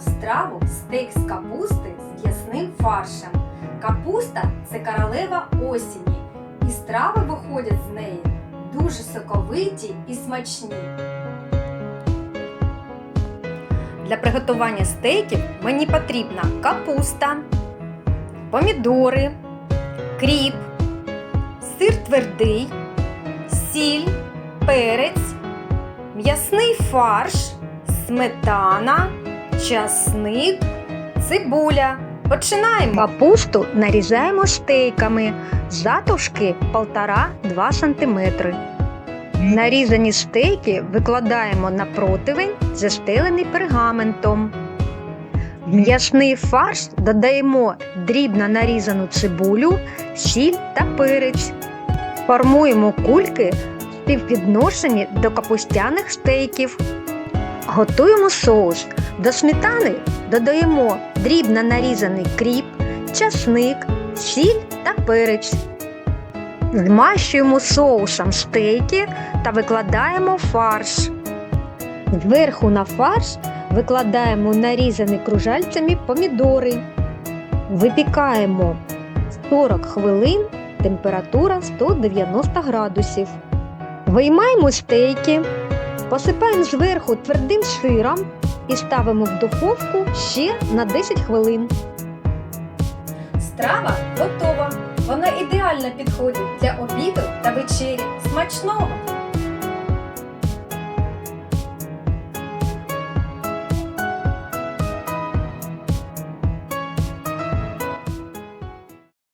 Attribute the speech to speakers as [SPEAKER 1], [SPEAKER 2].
[SPEAKER 1] страву стейк з капусти з м'ясним фаршем. Капуста це королева осені, і страви виходять з неї дуже соковиті і смачні. Для приготування стейків мені потрібна капуста, помідори, кріп, сир твердий, сіль, перець, м'ясний фарш, сметана, часник, цибуля. Починаємо!
[SPEAKER 2] Капусту нарізаємо стейками затовшки 1,5-2 см. Нарізані стейки викладаємо на противень, застелений пергаментом. В м'ясний фарш додаємо дрібно нарізану цибулю, сіль та перець. Формуємо кульки в співвідношенні до капустяних стейків. Готуємо соус. До сметани додаємо дрібно нарізаний кріп, часник, сіль та перець. Змащуємо соусом стейки та викладаємо фарш. Зверху на фарш викладаємо нарізані кружальцями помідори. Випікаємо 40 хвилин, температура 190 градусів. Виймаємо стейки, посипаємо зверху твердим сиром і ставимо в духовку ще на 10 хвилин.
[SPEAKER 1] Страва готова. Вона ідеально підходить для обіду та вечері. Смачного!